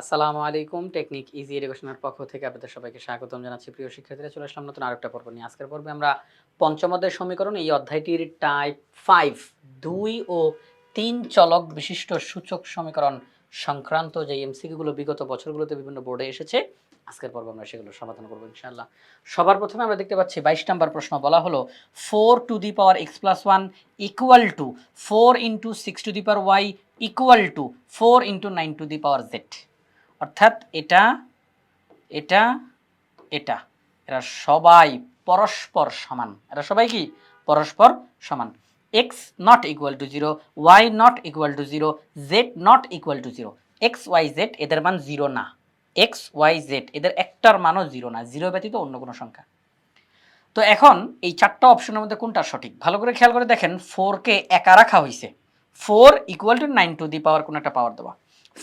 আসসালামু আলাইকুম, technique easy এডুকেশনের পক্ষ থেকে আপনাদের সবাইকে স্বাগতম জানাচ্ছি। প্রিয় শিক্ষার্থীরা, চলে আসলাম নতুন আরেকটা পর্ব নিয়ে। আজকের পর্বে আমরা পঞ্চম অধ্যায় সমীকরণ, এই অধ্যায়টির টাইপ ফাইভ দুই ও তিন চলক বিশিষ্ট সূচক সমীকরণ সংক্রান্ত যে এমসিকিউগুলো বিগত বছরগুলোতে বিভিন্ন বোর্ডে এসেছে, আজকের পর্ব আমরা সেগুলো সমাধান করব ইনশাআল্লাহ। সবার প্রথমে আমরা দেখতে পাচ্ছি, বাইশ নম্বর প্রশ্ন বলা হলো four to the power x plus one equal to four into six to the power y equal to four into nine to the power z অর্থাৎ এটা এটা এটা। এরা সবাই পরস্পর সমান। এরা সবাই কি? পরস্পর সমান। X not equal to zero y not equal to zero z not equal to zero x y z এদের মান জিরো না। এক্স ওয়াই জেড এদের একটার মানও জিরো না। জিরো ব্যতীত অন্য কোনো সংখ্যা। তো এখন এই চারটা অপশনের মধ্যে কোনটা সঠিক? ভালো করে খেয়াল করে দেখেন ফোরকে একা রাখা হয়েছে four equal to nine to the power কোনো একটা পাওয়ার দেওয়া।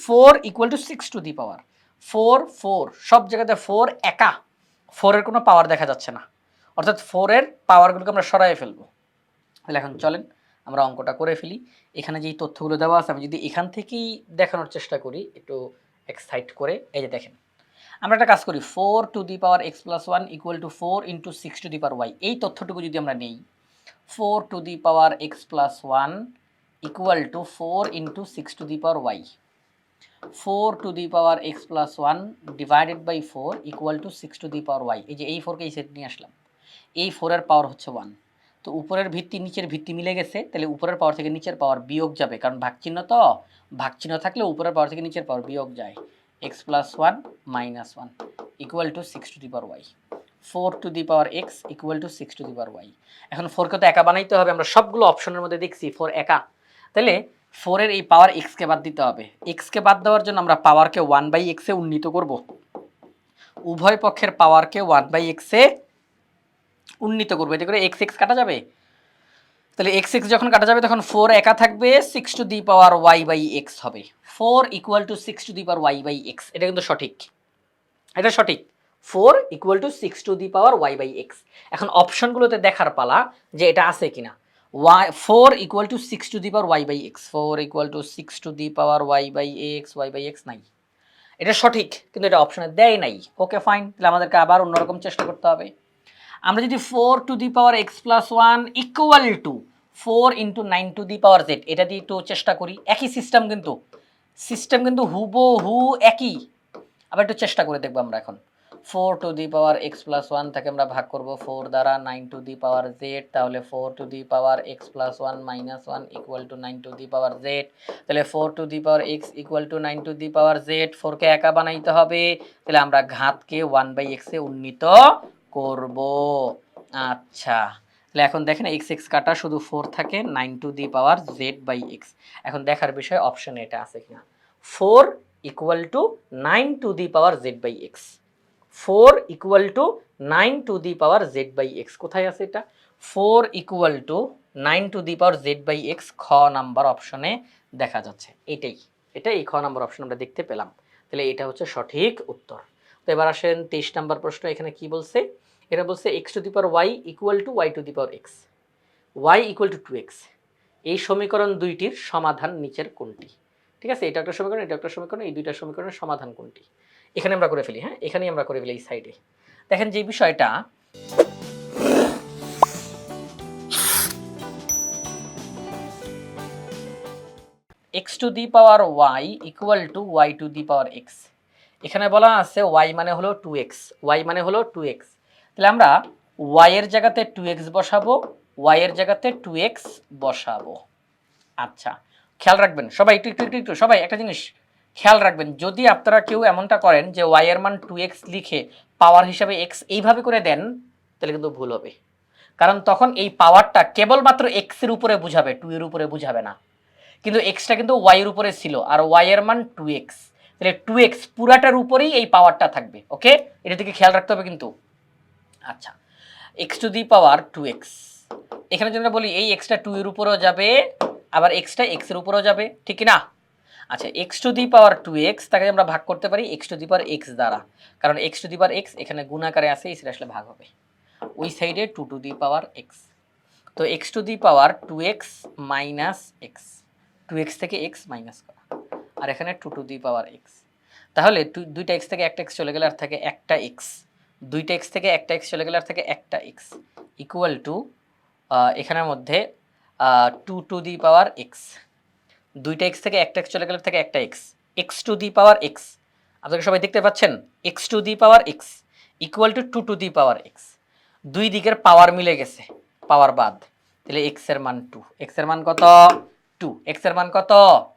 Four equal to six to the power four four সব জায়গাতে ফোর একা। ফোরের কোনো পাওয়ার দেখা যাচ্ছে না। অর্থাৎ ফোরের পাওয়ারগুলোকে আমরা সরাই ফেলব। তাহলে এখন চলেন, আমরা অঙ্কটা করে ফেলি। এখানে যেই তথ্যগুলো দেওয়া আছে, আমি যদি এখান থেকেই দেখানোর চেষ্টা করি, একটু এক্সাইট করে, এই যে দেখেন। আমরা একটা কাজ করি four to the power x plus one equal to four into six to the power y এই তথ্যটুকু যদি আমরা নেই four to the power x plus one equal to four into six to the power y four to the power x plus one divided by four equal to six to the power y. এই যে এই ফোরকে এই set নিয়ে আসলাম। এই ফোরের পাওয়ার হচ্ছে one. তো উপরের ভিত্তি, নিচের ভিত্তি মিলে গেছে, তাহলে উপরের পাওয়ার থেকে নিচের পাওয়ার বিয়োগ যাবে। কারণ ভাগচিহ্ন তো, ভাগচিহ্ন থাকলে উপরের পাওয়ার থেকে নিচের পাওয়ার বিয়োগ যায়। X plus one minus one equal to six to the power y. Four to the power x equal to six to the power y. এখন ফোরকে তো একা বানাইতে হবে, আমরা সবগুলো অপশনের মধ্যে দেখছি, ফোর একা। তাহলে ফোরের এই পাওয়ার এক্সকে বাদ দিতে হবে। এক্সকে বাদ দেওয়ার জন্য আমরা পাওয়ারকে ওয়ান বাই এক্সে উন্নীত করব। উভয় পক্ষের পাওয়ারকে ওয়ান বাই এক্সে উন্নীত করব। এতে করে এক্স এক্স কাটা যাবে। তাহলে এক্স এক্স যখন কাটা যাবে, তখন ফোর একা থাকবে six to the power y by x হবে। Four equal to six to the power y by x এটা কিন্তু সঠিক। এটা সঠিক। Four equal to six to the power y by x এখন অপশনগুলোতে দেখার পালা যে এটা আছে কিনা। Y four equal to six to the power y by x four equal to six to the power y by x y by x নাই। এটা সঠিক, কিন্তু এটা অপশনে দেয় নাই। ওকে ফাইন তাহলে আমাদেরকে আবার অন্যরকম চেষ্টা করতে হবে। আমরা যদি four to the power x plus one equal to four into nine to the power z এটা দিয়ে একটু চেষ্টা করি। একই সিস্টেম কিন্তু। সিস্টেম কিন্তু হুবো হু একই। আবার একটু চেষ্টা করে দেখব আমরা এখন। Four to the power x plus one থেকে আমরা ভাগ করব ফোর দ্বারা nine to the power z তাহলে four to the power x plus one minus one equal to nine to the power z তাহলে four to the power x equal to nine to the power z ফোরকে একা বানাইতে হবে, তাহলে আমরা ঘাতকে one by এক্সে উন্নীত করব। আচ্ছা তাহলে এখন দেখেন এক্স এক্স কাটা শুধু ফোর থাকে nine to the power z by x এখন দেখার বিষয় অপশনে এটা আছে কিনা। Four equal to nine to the power z by x four equal to nine to the power z by x. কোথায় আছে এটা? Four equal to nine to the power z by x খ নাম্বার অপশনে দেখা যাচ্ছে। এটাই। এটা এই খ নাম্বার অপশন আমরা দেখতে পেলাম। তাহলে এটা হচ্ছে সঠিক উত্তর। তো এবার আসেন তেইশ নাম্বার প্রশ্ন, এখানে কি বলছে? এটা বলছে x to the power y equal to y to the power x. Y equal to two x. এই সমীকরণ দুইটির সমাধান নিচের কোনটি? ঠিক আছে, এটা একটা সমীকরণ, এটা একটা সমীকরণ, এই দুইটা সমীকরণের সমাধান কোনটি? এখানে আমরা করে ফেলি হ্যাঁ? এখানেই আমরা করে ফেলি এই সাইডে দেখেন যে বিষয়টা x to the power y equal to y to the power x এখানে বলা আছে ওয়াই মানে হলো টু এক্স ওয়াই মানে হলো টু এক্স তাহলে আমরা ওয়াই এর জায়গাতে টু এক্স বসাবো ওয়াই এর জায়গাতে টু এক্স বসাবো। আচ্ছা খেয়াল রাখবেন, সবাই একটু একটু একটু একটু, সবাই একটা জিনিস খেয়াল রাখবেন, যদি আপনারা কেউ এমনটা করেন যে ওয়াই এর মান টু এক্স লিখে পাওয়ার হিসাবে এক্স এইভাবে করে দেন, তাহলে কিন্তু ভুল হবে। কারণ তখন এই পাওয়ারটা কেবলমাত্র এক্সের উপরে বুঝাবে, টু এর উপরে বুঝাবে না। কিন্তু এক্সটা কিন্তু ওয়াই এর উপরে ছিল, আর ওয়াই এর মান টু এক্স। তাহলে টু এক্স পুরাটার উপরেই এই পাওয়ারটা থাকবে, ওকে? এটা থেকে খেয়াল রাখতে হবে কিন্তু। আচ্ছা x to the power two x. এখানে যেটা বলি, এই এক্সটা টু এর উপরেও যাবে, আবার এক্সটা এক্সের উপরেও যাবে, ঠিক না? আচ্ছা x to the power two x তাকে আমরা ভাগ করতে পারি x to the power x দ্বারা। কারণ x to the power x এখানে গুণ গুণাকারে আছে সেটা আসলে ভাগ হবে। ওই সাইডে two to the power x তো x to the power two x minus x two x থেকে এক্স মাইনাস করা। আর এখানে two to the power x তাহলে দুই- দুইটা এক্স থেকে একটা এক্স চলে গেলে আর থাকে একটা এক্স দুইটা এক্স থেকে একটা এক্স চলে গেলে আর থাকে একটা এক্স ইকুয়াল টু এখানের মধ্যে two to the power x দুইটা এক্স থেকে একটা এক্স চলে গেলে থাকে একটা x x to the power x আপনারা সবাই দেখতে পাচ্ছেন? X to the power x equal to two to the power x দুই দিকের পাওয়ার মিলে গেছে পাওয়ার বাদ। তাহলে এক্সের মান টু এক্সের মান কত? টু এক্সের মান কত?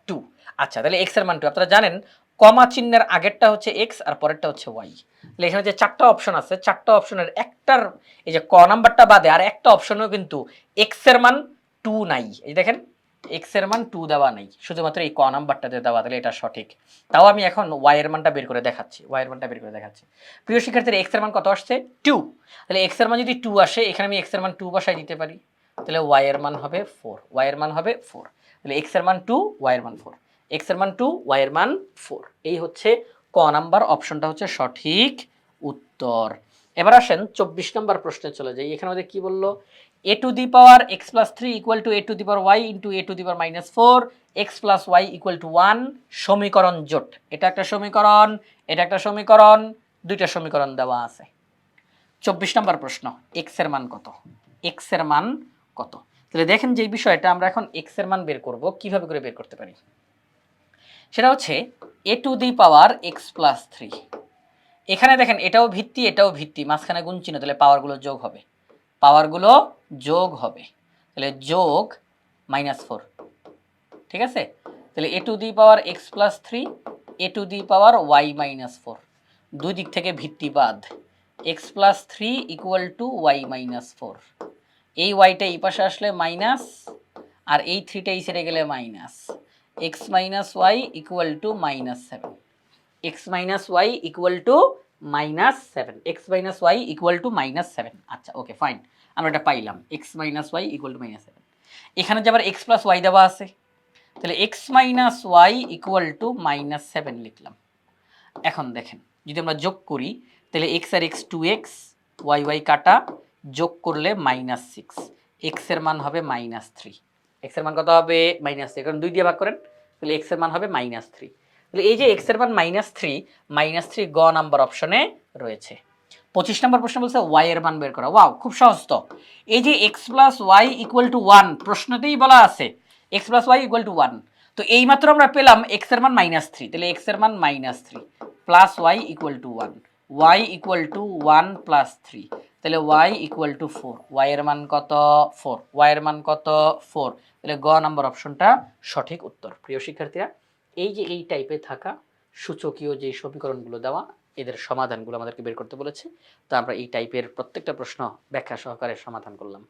টু আচ্ছা তাহলে এক্সের মান টু আপনারা জানেন, কমা চিহ্নের আগেরটা হচ্ছে এক্স আর পরেরটা হচ্ছে ওয়াই তাহলে এখানে যে চারটা অপশন আছে, চারটা অপশনের একটার, এই যে ক নাম্বারটা বাদে আর একটা অপশনেও কিন্তু এক্সের মান টু নাই। এই দেখেন এক্সের মান টু দেওয়া নেই শুধুমাত্র এই ক নাম্বারটাতে দেওয়া তাহলে এটা সঠিক তাও আমি এখন ওয়াই এর মানটা বের করে দেখাচ্ছি ওয়াই এর মানটা বের করে দেখাচ্ছি প্রিয় শিক্ষার্থীর এক্সের মান কত আসছে টু তাহলে এক্সের মান যদি টু আসে এখানে আমি এক্সের মান টু বসাই দিতে পারি তাহলে ওয়াই এর মান হবে ফোর ওয়াই এর মান হবে ফোর তাহলে এক্সের মান টু ওয়াই এর মান ফোর এক্সের মান টু ওয়াই এর মান ফোর এই হচ্ছে ক নাম্বার অপশনটা হচ্ছে সঠিক উত্তর এবার আসেন চব্বিশ নম্বর প্রশ্নে চলে যাই এখানে আমাদের কি বলল a to the power x plus three equal to a to the power y into a to the power minus four x plus y equal to one সমীকরণ জোট। এটা একটা সমীকরণ, এটা একটা সমীকরণ, দুইটা সমীকরণ দেওয়া আছে। চব্বিশ নম্বর প্রশ্ন এক্সের মান কত? এক্সের মান কত? তাহলে দেখেন যে বিষয়টা আমরা এখন এক্সের মান বের করব, কীভাবে করে বের করতে পারি? সেটা হচ্ছে a to the power x plus three এখানে দেখেন এটাও ভিত্তি এটাও ভিত্তি, মাঝখানে গুণ চিহ্ন, তাহলে পাওয়ারগুলো যোগ হবে। পাওয়ারগুলো যোগ হবে। তাহলে যোগ মাইনাস ফোর ঠিক আছে? তাহলে a to the power x plus three a to the power y minus four দুই দিক থেকে ভিত্তি বাদ x plus three equal to y minus four এই ওয়াইটা এই পাশে আসলে মাইনাস আর এই থ্রিটা এই সেরে গেলে minus x minus y equal to minus seven x minus y equal to minus seven x minus y equal to minus seven আচ্ছা ওকে ফাইন আমরা এটা পাইলাম। X minus y equal to minus seven এখানে যে আবার x plus y দেওয়া আছে, তাহলে x minus y equal to minus seven লিখলাম। এখন দেখেন, যদি আমরা যোগ করি, তাহলে এক্স আর x two x y y কাটা, যোগ করলে মাইনাস সিক্স এক্সের মান হবে মাইনাস থ্রি এক্সের মান কত হবে? মাইনাস থ্রি কারণ দুই দিয়ে ভাগ করেন, তাহলে এক্সের মান হবে মাইনাস থ্রি তাহলে এই যে এক্সের মান মাইনাস থ্রি মাইনাস থ্রি গ নাম্বার অপশনে রয়েছে। পঁচিশ নম্বর প্রশ্ন বলছে ওয়াই এর মান বের করা। ওয়াও খুব সহজ তো। এই যে x plus y equal to one প্রশ্নতেই বলা আছে x plus y equal to one তো এইমাত্র আমরা পেলাম এক্সের মান মাইনাস থ্রি তাহলে এক্সের মান minus three plus y equal to one y equal to one plus three তাহলে y equal to four y এর মান কত? ফোর ওয়াই এর মান কত? ফোর তাহলে গ নাম্বার অপশনটা সঠিক উত্তর। প্রিয় শিক্ষার্থীরা এই যে এই টাইপে থাকা সূচকীয় যে সমীকরণগুলো দেওয়া, এদের সমাধানগুলো আমাদেরকে বের করতে বলেছে। তো আমরা এই টাইপের প্রত্যেকটা প্রশ্ন ব্যাখ্যা সহকারে সমাধান করলাম।